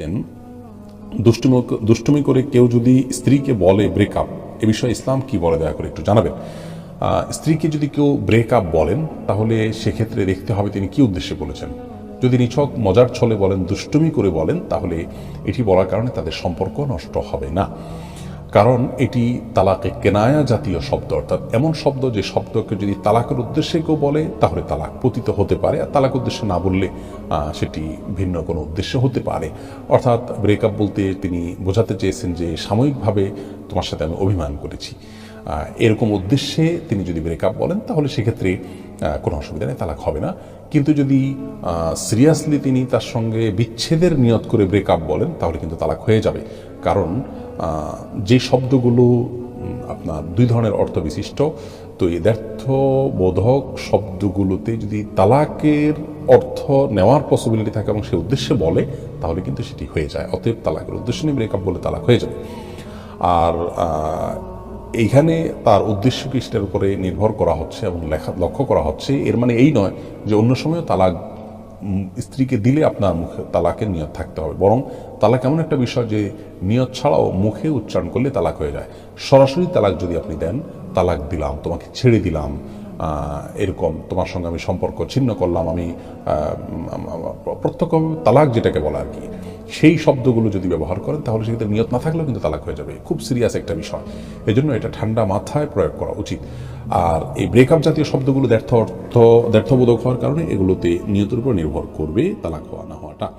দুষ্টুমি দুষ্টুমি করে কেউ যদি স্ত্রীকে বলে ব্রেকআপ এ বিষয়ে ইসলাম কি বলে? দয়া করে একটু জানাবেন। স্ত্রীকে যদি কেউ ব্রেকআপ বলেন, তাহলে সেক্ষেত্রে দেখতে হবে তিনি কি উদ্দেশ্যে বলেছেন। যদি নিছক মজার ছলে বলেন, দুষ্টুমি করে বলেন, তাহলে এটি বলার কারণে তাদের সম্পর্ক নষ্ট হবে না। কারণ এটি তালাকে কেনায়া জাতীয় শব্দ, অর্থাৎ এমন শব্দ যে শব্দকে যদি তালাকের উদ্দেশ্যে কেউ বলে, তাহলে তালাক পতিত হতে পারে। আর তালাক উদ্দেশ্যে না বললে সেটি ভিন্ন কোনো উদ্দেশ্য হতে পারে। অর্থাৎ ব্রেকআপ বলতে তিনি বোঝাতে চেয়েছেন যে সাময়িকভাবে তোমার সাথে আমি অভিমান করেছি। এরকম উদ্দেশ্যে তিনি যদি ব্রেকআপ বলেন, তাহলে সেক্ষেত্রে কোনো অসুবিধা নেই, তালাক হবে না। কিন্তু যদি সিরিয়াসলি তিনি তার সঙ্গে বিচ্ছেদের নিয়ত করে ব্রেকআপ বলেন, তাহলে কিন্তু তালাক হয়ে যাবে। কারণ যে শব্দগুলো আপনার দুই ধরনের অর্থ বিশিষ্ট, তো এই দ্ব্যর্থবোধক শব্দগুলোতে যদি তালাকের অর্থ নেওয়ার পসিবিলিটি থাকে এবং সে উদ্দেশ্যে বলে, তাহলে কিন্তু সেটি হয়ে যায়। অতএব তালাকের উদ্দেশ্য নিয়ে ব্রেকআপ বলে তালাক হয়ে যাবে। আর এইখানে তার উদ্দেশ্য কি সেটার উপরে নির্ভর করা হচ্ছে এবং লেখা, লক্ষ্য করা হচ্ছে। এর মানে এই নয় যে অন্য সময় তালাক স্ত্রীকে দিলে আপনার মুখে তালাকের নিয়ত থাকতে হবে। বরং তালাক এমন একটা বিষয় যে নিয়ত ছাড়াও মুখে উচ্চারণ করলে তালাক হয়ে যায়। সরাসরি তালাক যদি আপনি দেন, তালাক দিলাম, তোমাকে ছেড়ে দিলাম এরকম তোমার সঙ্গে আমি সম্পর্ক ছিন্ন করলাম, আমি প্রত্যক্ষ তালাক যেটাকে বলা আর কি সেই শব্দগুলো যদি ব্যবহার করেন, তাহলে সেক্ষেত্রে নিয়ত না থাকলেও কিন্তু তালাক হয়ে যাবে। খুব সিরিয়াস একটা বিষয়। এই জন্য এটা ঠান্ডা মাথায় প্রয়োগ করা উচিত। আর এই ব্রেকআপ জাতীয় শব্দগুলো ব্যর্থ অর্থ, ব্যর্থবোধক হওয়ার কারণে এগুলোতে নিয়তের উপর নির্ভর করবে তালাক হওয়া, না হওয়াটা।